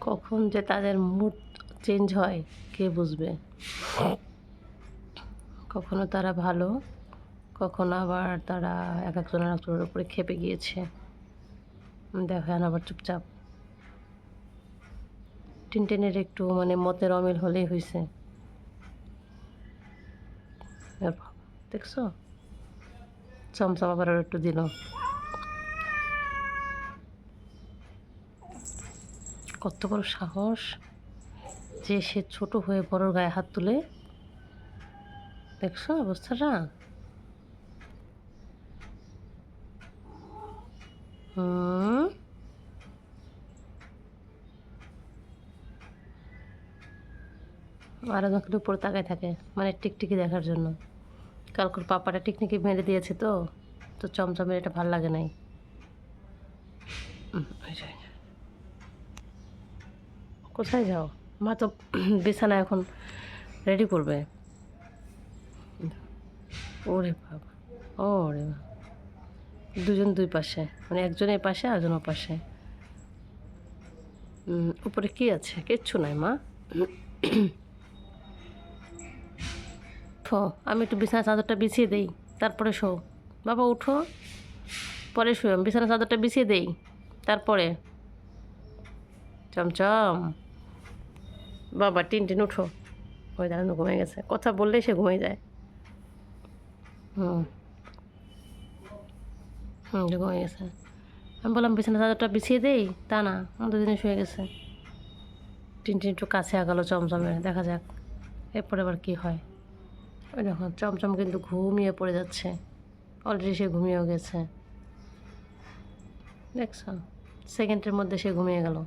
কখন যে তাদের মুড চেঞ্জ হয়, কে বুঝবে? কখনো তারা ভালো, কখনো আবার তারা এক একজনের একজনের উপরে খেপে গিয়েছে। দেখেন আবার চুপচাপ। টিনটেনের একটু মানে মতের অমিল হলেই হয়েছে দেখছ? চমচম আবার একটু দিল। কত বড় সাহস যে সে ছোট হয়ে বড়র গায়ে হাত তুলে দেখছ অবস্থাটা? হুম। আর আমাকে উপরে তাকায় থাকে মানে টিকটিকি দেখার জন্য। কালকুর পাপাটা টিকটিকি মেরে দিয়েছে তো তো চমচমের এটা ভালো লাগে নাই। কোথায় যাও? মা তো বিছানা এখন রেডি করবে। ওরে বাবা ওরে বাবা। দুজন দুই পাশে মানে একজন এই পাশে একজন ও পাশে। উপরে কি আছে? কিচ্ছু নাই মা। ফো, আমি একটু বিছানা চাদরটা বিছিয়ে দেই, তারপরে শো। বাবা, উঠো। পরে শো আমি বিছানা চাদরটা বিছিয়ে দেই, তারপরে। চমচম। বাবা, টিন টিন উঠো। ওই দাঁড়ানো ঘুমিয়ে গেছে। কথা বললেই সে ঘুমিয়ে যায়। হুম। হুম যে ঘুমিয়ে গেছে। আমি বললাম, বিছানা চাদরটা বিছিয়ে দেই? তা না দুদিনে শুয়ে গেছে। টিন টিন একটু কাছে আগালো, চমচমে দেখা যাক, এরপরে আবার কী হয়। ওই দেখো, চমচম কিন্তু ঘুমিয়ে পড়ে যাচ্ছে। অলরেডি সে ঘুমিয়েও গেছে। দেখছ? সেকেন্ডের মধ্যে সে ঘুমিয়ে গেল।